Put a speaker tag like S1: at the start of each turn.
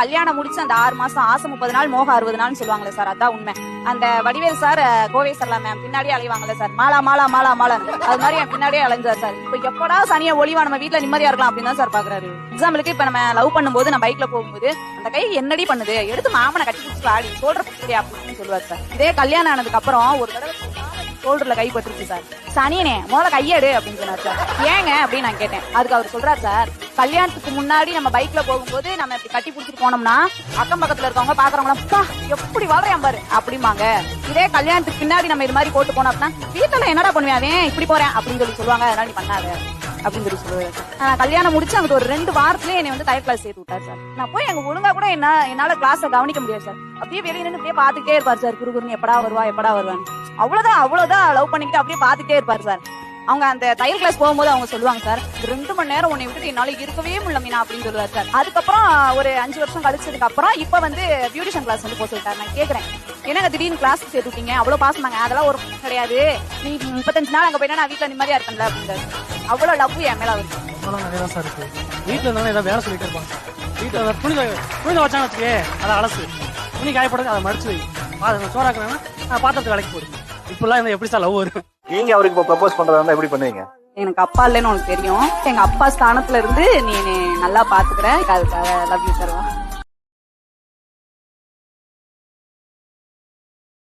S1: கல்யாணம் முடிச்சு அந்த ஆறு மாசம் ஆசை முப்பது நாள் மோக அறுபது நாள்னு சொல்லுவாங்களே சார் அதான் உண்மை. அந்த வடிவேல் சார் கோவை சரலா மேம் பின்னாடியே அலைவாங்கல்ல சார் மாலா மாலா மாலா மாலா அது மாதிரி என் பின்னாடியே அலைஞ்சார் சார். இப்ப எப்படா சனியா ஒளிவா நம்ம வீட்டுல நிம்மதியா இருக்கலாம் அப்படின்னு தான் சார் பாக்குறாரு. எக்ஸாம்பிளுக்கு இப்ப நம்ம லவ் பண்ணும்போது நான் பைக்ல போகும்போது அந்த கை என்னடி பண்ணுது? எடுத்து மாமனை கட்டி பிடிச்சி ஆடி சொல்ற அப்படின்னு சொல்லுவார் சார். இதே கல்யாணம் ஆனதுக்கு அப்புறம் ஒரு தடவை ஷோல்டர்ல கை பட்டுருச்சு சார். சனியனே முதல்ல கையெடு அப்படின்னு சொன்னார் சார். ஏங்க அப்படின்னு நான் கேட்டேன். அதுக்கு அவர் சொல்றாரு சார் கல்யாணத்துக்கு முன்னாடி நம்ம பைக்ல போகும்போது நம்ம இப்படி கட்டி பிடிச்சிட்டு போனோம்னா அக்கம் பக்கத்துல இருக்கவங்க பாக்குறவங்க எப்படி வளரையாம் பாரு அப்படிம்பாங்க. இதே கல்யாணத்துக்கு பின்னாடி நம்ம இது மாதிரி போட்டு போனோம் அப்படின்னா வீட்டுல என்னடா பண்ணுவேன் இப்படி போறேன் அப்படின்னு சொல்லி சொல்லுவாங்க. அதனால நீ பண்ணாத அப்படின்னு சொல்லி சொல்லுவாரு நான் கல்யாணம் முடிச்சு அங்கிட்டு ஒரு ரெண்டு வாரத்துலயே என்னை வந்து தையல் கிளாஸ் சேர்த்து விட்டார் சார். நான் போய் எங்க ஒழுங்கா கூட என்ன என்னால கிளாஸ கவனிக்க முடியாது சார். அப்படியே வெளியே நின்று அப்படியே பாத்துக்கிட்டே இருப்பார் சார். குருகுருன்னு எப்படா வருவா எப்படா வருவான்னு. அவ்வளவுதான் அவ்வளவுதான் லவ் பண்ணிக்கிட்டு அப்படியே பாத்துட்டே இருப்பார் சார். அவங்க அந்த தையல் கிளாஸ் போகும்போது அவங்க சொல்லுவாங்க சார் ரெண்டு மணி நேரம் உன்னை விட்டுட்டு என்னால இருக்கவே முடியல மீனா அப்படின்னு சொல்லுவார் சார். அதுக்கப்புறம் ஒரு அஞ்சு வருஷம் கழிச்சதுக்கு அப்புறம் இப்ப வந்து பியூட்டிஷன் கிளாஸ் வந்து போக சொல்லிட்டாரு. நான் கேக்குறேன் என்னங்க திடீர்னு கிளாஸ் சேர்த்து விட்டீங்க அவ்வளவு பண்ணாங்க. அதெல்லாம் ஒரு கிடையாது. நீ முப்பத்தஞ்சு நாள் அங்க போயிட்டா நான் வீட்டுல நிம்மதியா இருக்கேன்ல அப்படின்னு அவ்வளவு லவ் என் மேல அவருக்கு.
S2: அதெல்லாம் நிறைய தான் சார் இருக்கு. இருந்தாலும் ஏதாவது வேலை சொல்லிட்டு இருப்பாங்க. வீட்டுல புனித புனித துவை- வச்சான்னு வச்சுக்கே அதை அலசு. துணி காயப்படுறது அதை மடிச்சு வை. பா- சோறாக்குறாங்கன்னா நான் பாத்திரத்துக்கு வேலைக்கு போடுங்க இப்படிலாம் இருந்தா எப்படி சார் லவ் வரும்?
S3: நீங்க அவருக்கு இப்போ ப்ரப்போஸ் பண்றதா இருந்தா எப்படி பண்ணுவீங்க?
S1: எனக்கு அப்பா இல்லைன்னு உனக்கு தெரியும். எங்க அப்பா ஸ்தானத்துல இருந்து நீ நல்லா பாத்துக்கிற. அதுக்காக லவ் யூ தருவா